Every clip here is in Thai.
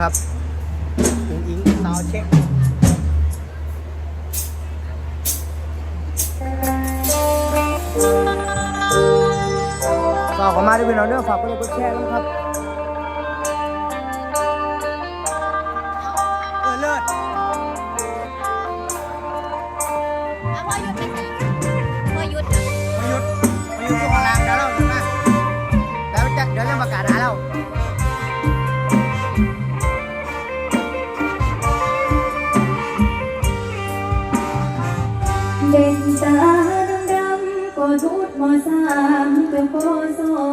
ครับอิงอิงซาเช็คฝากมาด้วยเป็นออเดอร์ฝากไปเลยกดแชร์ด้วครับเออเลิศเอาพอหยุดไหมพอหยุด มาหยุดมาหยุดอยู่ข้างล่างเดี๋ยวเราเดี๋ยวมแล้วจะเดี๋ยวเรื่องประกาศ มสามเกับปสอซ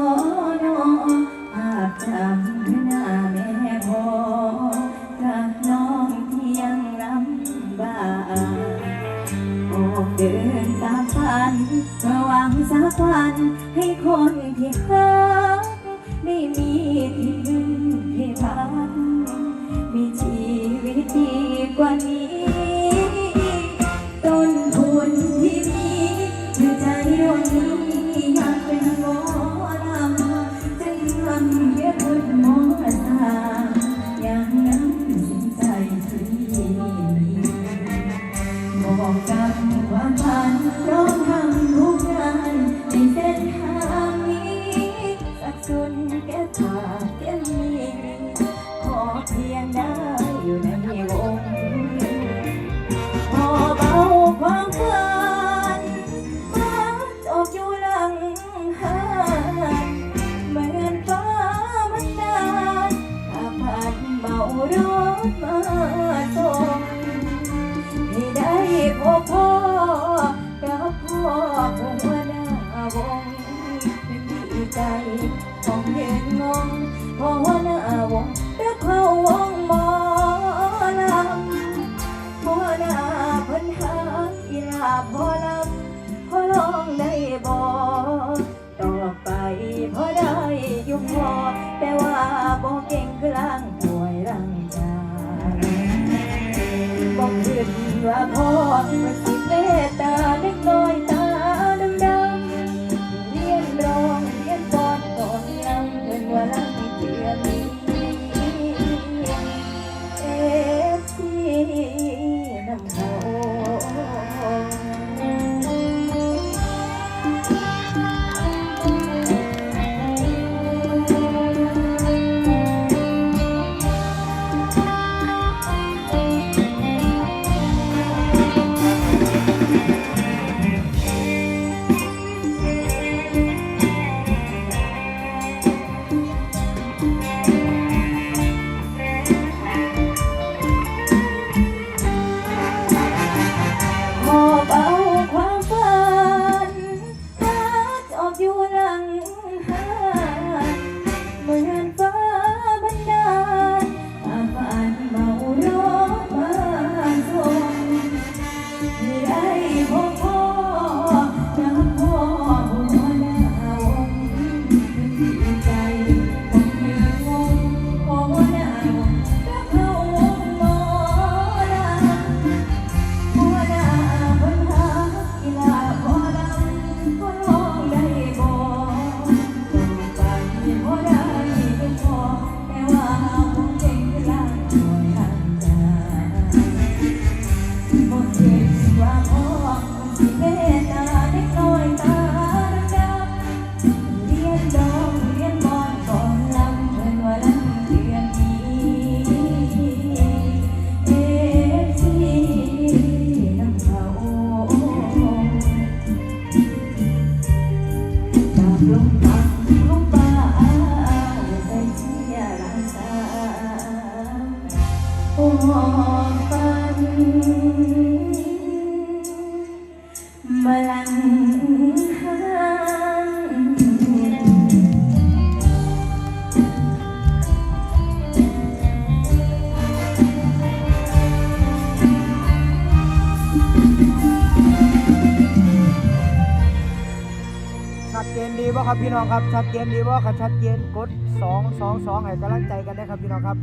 ี่น้องครับชัดเจนดีว่าครับชัดเจนกด2 2 2ให้กำลังใจกันได้ครับพี่น้องครับ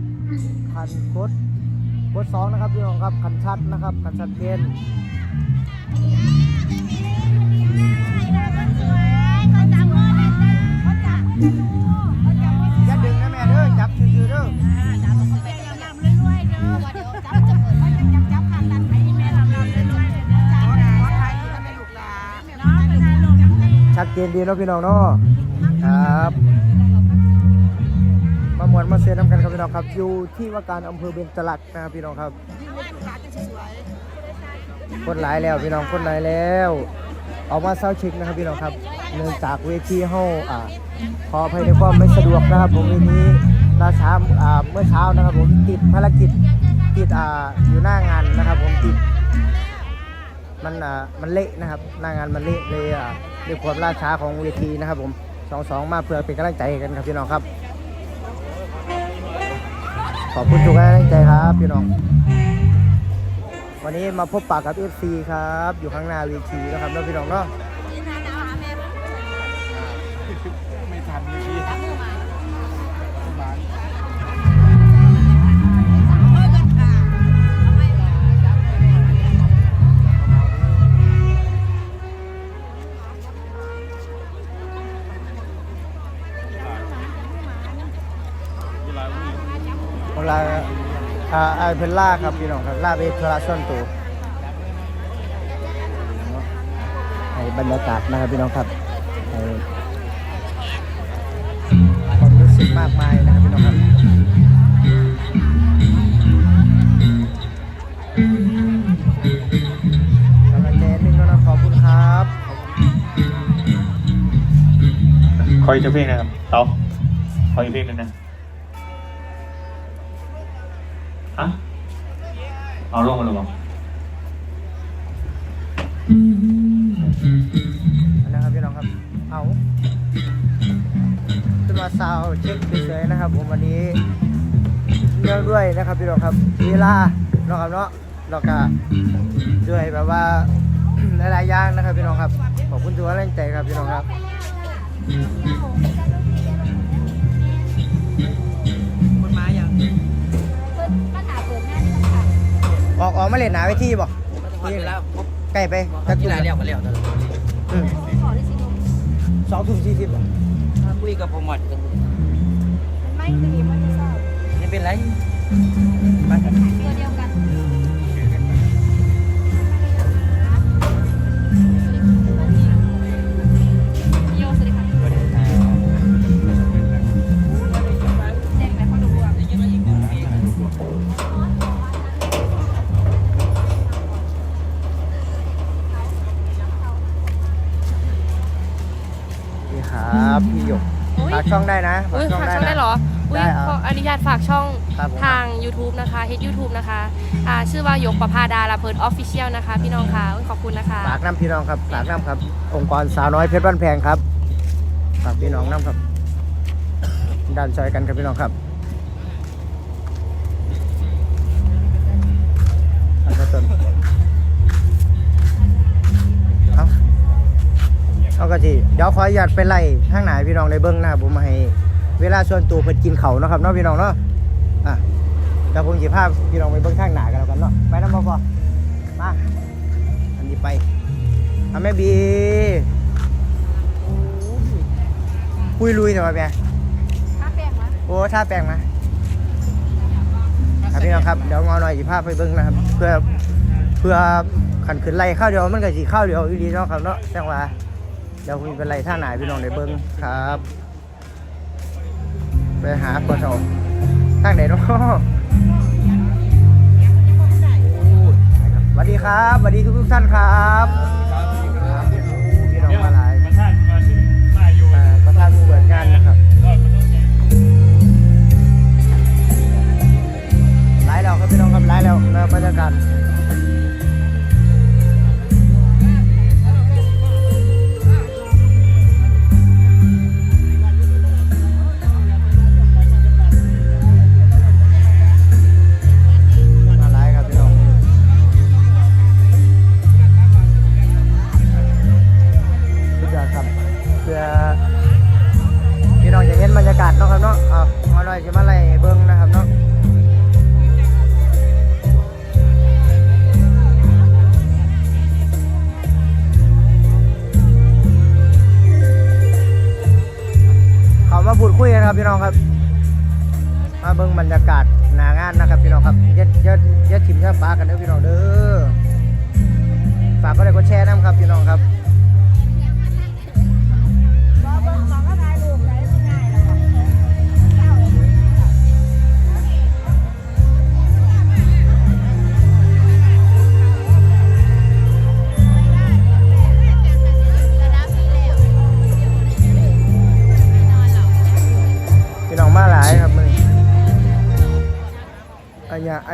ขันกดกด2นะครับพี่น้องครับขันชัดนะครับขันชัดเจน เจนดีเนาะพี่น้องเนาะครับมามวนมาเซนน้ำกันครับพี่น้องครับอยู่ที่ว่าการอำเภอเบญจลักนะครับพี่น้องครับคนหลายแล้วพี่น้องคนหลายแล้ว ออกมาเซาช็คนะครับพี่น้องครับเนื่องจากเวทีเฮาอ่าขออภัยในความไม่สะดวกนะครับผมวันนี้ราช้าอ่าเมื่อเช้านะครับผมติดภารกิจติดอ่าอยู่หน้างานนะครับผมติดมันอ่ามันเละนะครับหน้างานมันเละเลยอ่า ด้วยความล่าช้าของเวทีนะครับผมสองสองมาเพื่อเป็นกำลังใจกันครับพี่น้องครับ ขอบคุณทุกกำลังใจครับพี่น้อง วันนี้มาพบปากกับเอฟซีครับ อยู่ข้างหน้าเวทีนะครับแล้วพี่น้องเนาะ อ่าอ่าเป็นล่าครับพี่น้องครับล่าเวทราส่วนตัวให้บรรยากาศนะครับพี่น้องครับให้ความรู้สึกมากมายนะครับพี่น้องครับกำลังใจหนึ่งแล้วนะขอบคุณครับคออีกสักเพลงนะครับเต๋าขออีกเพลงหนึงนะ เอาลงมาลงมานะครับพี่น้องครับ เอาขึ้นมาซาวเช็คเฉยๆนะครับ ผมวันนี้เนื่องด้วยนะครับพี่น้องครับ เวลาเนาะครับเนาะแล้วก็ด้วยแบบว่าหลายๆอย่างนะครับพี่น้องครับ ขอบคุณทุกกำลังใจครับพี่น้องครับ ออกออกมาเล่นหนาไว้ที่บ่ใกล้ไปจักกีทุ่มฬาเรียกกันแล้วตลอดอืมขอได้สิลูกสองทุ่มสี่สิบบ่คุยกับผมหมดกันมันไม่ดีมันไม่ทราบไม่เป็นไรตัวเดียวกัน YouTube นะคะเฮด YouTube นะคะอ่าชื่อว่าหยกประภาดาลาเพิร์ดออฟฟิเชียลนะคะ พี่น้องค่ะขอบคุณนะคะ ฝากน้ำพี่น้องครับฝากน้ำครับ องค์กรสาวน้อยเพชรบ้านแพงครับฝากพี่น้องน้ำครับดันซอยกันครับพี่น้องครับอันต้นเอาเอากะทีเดี๋ยวขออนุญาตไปไล่ข้างไหนพี่น้องในเบิ้องหนะครับผมให้ เวลาส่วนตัวเพิ่นกินเขาวเนาะครับเนาะพี่น้องเนาะอะ เดี๋ยวผมจะพาพี่น้องไปเบิ้งข้างหน้ากันแล้วกันเนาะไปน้ำบ่พอมาอันนี้ไปทำแม่บีปุยลุยหน่อยแม่ถ้าแป้งวะโอ้ท่าแปลงมาครับพี่น้องครับเดี๋ยวงอหน่อยสิภาพไปเบิ้งนะครับเพื่อเพื่อขันขึ้นไล่ข้าวเดียวมันก็สีข้าวเดียวอีดีเนาะครับเนาะจังหวะเดี๋ยวคุณเป็นไล่ท่าไหนพี่น้องในเบิ้งครับ ไปหาปะโถทางไหนเนาะ สวัสดีครับสวัสดีทุกทุกท่านครับ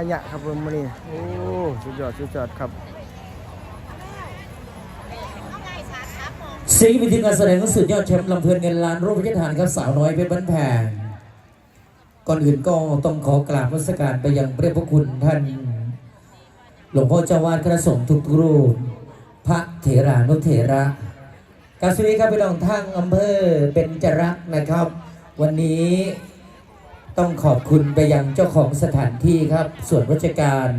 อัญญะอัญญะครับผมมื้อนี้โอ้สุดยอดสุดยอดครับเสียงวิธีการแสดงของสุดยอดแชมป์ลำเพลินเงินล้านรูปพระทานครับสาวน้อยเป็นบ้านแพงก่อนอื่นก็ต้องขอกราบนมัสการไปยังพระพระคุณท่าน หลวงพ่อเจ้าวาดพระสงฆ์ทุกรูป พระเถรานุเถระกาสวัสดีครับพี่น้องทางอำเภอเป็นจรักษ์นะครับ วันนี้ ต้องขอบคุณไปยังเจ้าของสถานที่ครับ ส่วนราชการ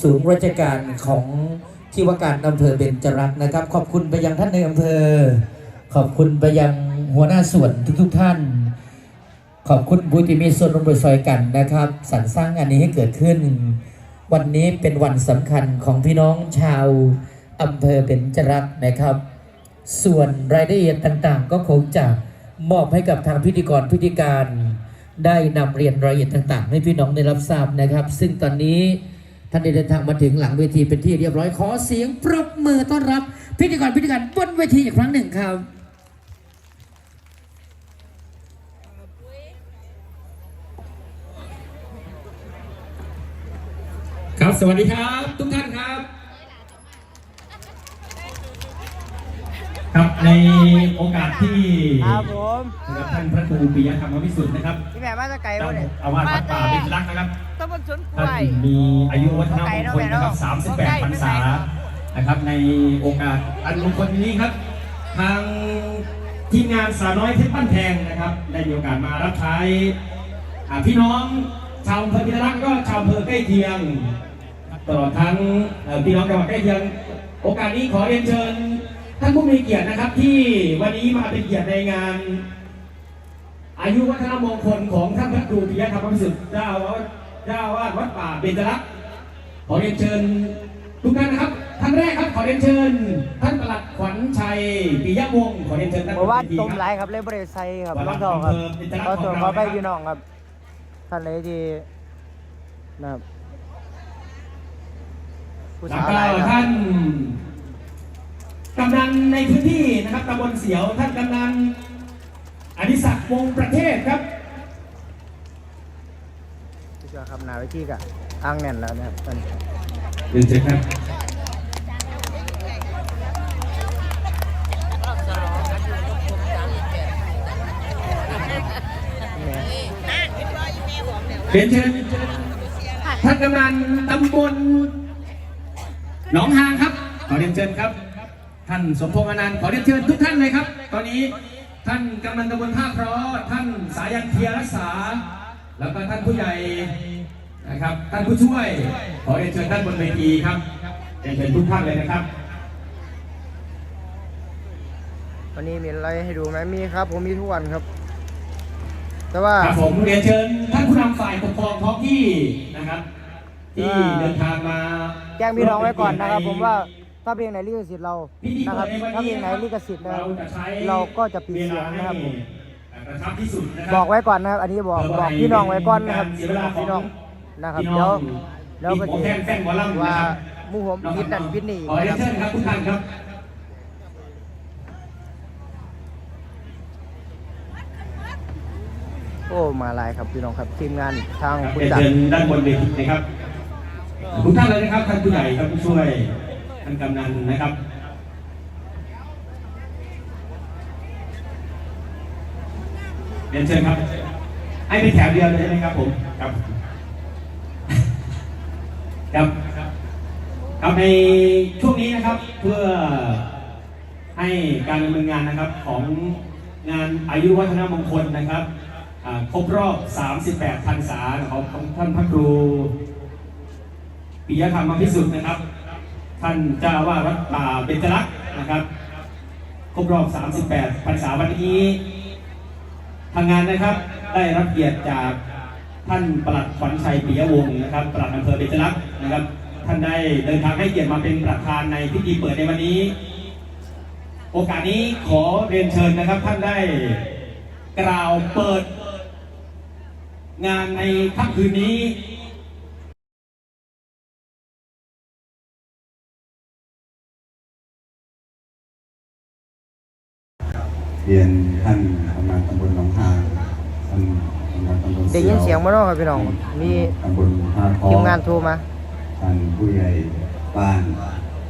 ศูนย์ราชการของที่ว่าการอำเภอเบญจรักษ์นะครับ ขอบคุณไปยังท่านในอำเภอ ขอบคุณไปยังหัวหน้าส่วนทุกๆท่าน ขอบคุณผู้ที่มีส่วนร่วมโดยซอยกันนะครับสรรสร้างอันนี้ให้เกิดขึ้น วันนี้เป็นวันสำคัญของพี่น้องชาวอำเภอเบญจรักษ์นะครับ ส่วนรายละเอียดต่างๆ ก็คงจะมอบให้กับทางพิธีกรพิธีการ ได้นำเรียนรายละเอียดต่างๆ ให้พี่น้องได้รับทราบนะครับ ซึ่งตอนนี้ท่านได้เดินทางมาถึงหลังเวทีเป็นที่เรียบร้อยขอเสียงปรบมือต้อนรับ พิธีกรพิธีกรบนเวทีอีกครั้งหนึ่งครับครับสวัสดีครับ ทุกท่านครับ ครับในโอกาสที่ครับผมนะครับท่านพระครูปิยธรรมวิสุทธิ์นะครับพี่แม่มาจากไกลเจ้าบ่เนี่ยอาวาสวัดป่าเป็นรักนะครับตำบลสวนกท่าล้วย นมีอายุวัฒนมงคลนะครับ38พรรษานะครับ ในโอกาสอันมงคลนี้ครับ ทางทีมงานสาวน้อยเพชรบ้านแพงนะครับ ได้มีโอกาสมารับใช้อ่าพี่น้องชาวอำเภอพิรักษ์ก็ชาวอำเภอใกล้เคียง ตลอดทั้งเอ่อพี่น้องจังหวัดใกล้เคียง โอกาสนี้ขอเรียนเชิญ ท่านผู้มีเกียรตินะครับที่วันนี้มาเป็นเกียรติในงาน อายุวัฒนมงคลของท่านพระครูปิยธรรมวิสุทธิ์เจ้าอาวาสเจ้าอาวาสวัดป่าเบญจรักษ์ขอเรียนเชิญทุกท่านนะครับท่านแรกครับขอเรียนเชิญ ท่านประหลัดขวัญชัยปิยวงศ์ขอเรียนเชิญท่านบอกว่าประธนต้มครับหลายครับเลยบ่ได้ใส่ครับวันรละองเท้าครับอำเภอเป็นจังหขวัอดตัวของขอเราไปนะครับพี่น้องครับท่านไหนที่นะครับผู้แล้สาววก็หลายคท่ารับน กำนันในพื้นที่นะครับตำบลเสียวท่านกำนันอดิศักดิ์วงศ์ประเทศครับผู้สาวครับหนาไว้ที่กะอ้างแน่นแล้วนะครับตอนนี้เรียนเชิญครับแหม่เรียนเชิญท่านกำนันตำบลหนองหางครับขอเรียนเชิญครับ ท่านสมพงษ์อนันต์ขอเรียนเชิญทุกท่านเลยครับ ตอนนี้ท่านกำนันตำบลท่าเพราะท่านสายันเทียรักษา แล้วก็ท่านผู้ใหญ่นะครับท่านผู้ช่วย ขอเรียนเชิญท่านบนเวทีครับเรียนเชิญทุกท่านเลยนะครับ วันนี้มีอะไรให้ดูไหมมีครับ ผมมีทุกวันครับ แต่ว่าครับผมเรียนเชิญท่านผู้นำฝ่ายปกครองท้องที่นะครับ ที่อ่าเดินทางมาแจ้งพี่น้องไว้ก่อนนะครับใผมว่า ถ้าเพลงไหนลิขสิทธิ์เราพิธีนะคเปิรับดในวันถ้าเพลนี้งไหนนะครับลิขสิทธิ์นะครับเราจะใช้เราก็จะปิดเสียงนะครับผมกระชับที่สุดนะครับอกไว้ก่อนนะครับ อันนี้บอกเพื่บอกให้พี่น้องไว้ก่อนนะครับกาเสียเวลาของพี่น้องนะครับพี่เดี๋ยวองแล้วก็มีจะแฟนแฟนหมอลำว่านะครับหมู่ผมพิษนั่นพิษนี่ขอเรียนเชิญครับทุกท่านครับโอ้มาหลายครับพี่น้องครับทีมงานทางครับผู้เรียนจัดเชิญด้านบนเวทีนะครับทุกท่านเลยนะครับท่านผู้ใหญ่ท่านผู้ช่วย ท่านกำนันนะครับเรียนเชิญครับ ให้เป็นแถวเดียวเลยใช่ไหมครับผมครับ ครับครับในช่วงนี้นะครับเพื่อให้การดำเนินงานนะครับของงานอายุวัฒนมงคลนะครับครบรอบ 38พรรษาของของท่านพระครูปิยธรรมพิสุทธิ์นะครับ ท่านเจ้าอาว่าสวัดป่าเบญจรักษ์นะครับครบรอบ 38พรรษาวันนี้ทางงานนะครับได้รับเกียรติจากท่านปลัดขวัญชัยปิยวงศ์นะครับปลัดอำเภอเบญจรักษ์นะครับ ท่านได้เดินทางให้เกียรติมาเป็นประธานในพิธีเปิดในวันนี้ โอกาสนี้ขอเรียนเชิญนะครับ ท่านได้กล่าวเปิด งานในค่ำคืนนี้ รียนท่านกำนันตำบลหนองหางท่านกำนันได้ยินเสียงมาเนาะครับพี่น้อง มีตำบลท่าคอทีมงานโทรมา ท่านผู้ใหญ่บ้าน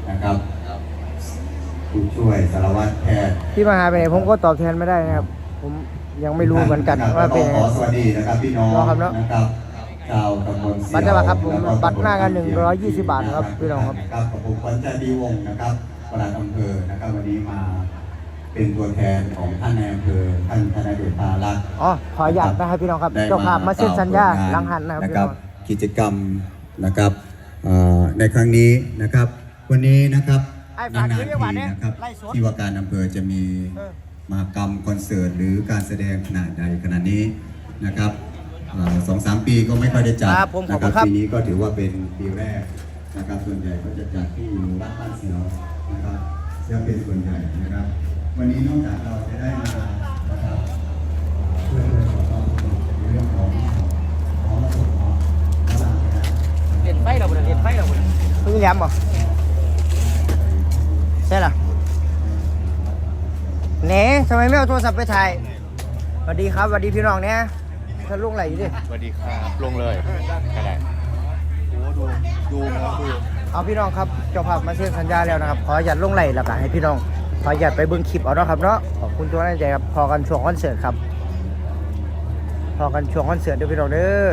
นะครับ ผู้ช่วยสารวัตรแพทย์ ที่มาหาไปไหนผมก็ตอบแทนไม่ได้นะครับ ผมยังไม่รู้เหมือนกันว่าเป็นยังขไง อสวัสดีนะครับพี่น้องรอครับเนอะนะครับชาวตำบลเสี่ยวบัตรได้ปะครับผมแล้วก็บัตรหน้างานตำบล120บาทครับพี่น้องครับนะครับ กับผมขวัญใจดีวงศ์นะครับประหลัดอำเภอนะครับวันนี้มา เป็นตัวแทนของท่านในอำเภอท่านธนายเดชพารักษ์อ๋อขออนุญาตนะครับพี่น้องครับได้เจ้าภาพมาเซ็นสัญญาหลังหันนะครับนะพี่คน้รัอบง กิจกรรมนะครับเอ่อในครั้งนี้นะครับ วันนี้นะครับไอ้นาฝากนซื้อเรียกว่าๆทีเนี่ยนะครับไล่สดที่ว่าการอำเภอจะมี เออ มหากรรมคอนเสิร์ตหรือการแสดงขนาดใดขนาดนี้นะครับเอ่อสองสามปีก็ไม่ค่อยได้จัดครับผมขอบนะคุณครับปีนี้ก็ถือว่าเป็นปีแรกนะครับส่วนใหญ่ก็จะจัดที่หมู่บ้านบ้านเสียวนะครับจะเป็นส่วนใหญ่นะครับ วันนี้นอกจากเราจะได้มานะครับช่วยเหลือขอความสนุกในเรื่องของของระบบของพลังงานเล่นไฟเราบ่ได้เล่นไฟเราบ่ได้เพิ่งแหลมบ่ใช่ล่ะเน่ทำไมไม่เอาโทรศัพท์ไปถ่ายสวัสดีครับสวัสดีพี่น้องเนี่ยถ้าลุงไหลอยู่ดิสวัสดีครับลงเลยก็ได้โอ้ดูดูนะดูเอาพี่น้องครับเจ้าภาพมาเซ็นสัญญาแล้วนะครับ ขออนุญาตลงไหลแล้วก็ให้พี่น้อง ขออนุญาตไปเบิ้งคลิปเอาเนาะครับเนาะขอบคุณทุกท่านใจครับพอกันช่วงคอนเสิร์ตครับพอกันช่วงคอนเสิร์ตเด้อพี่น้องเด้อ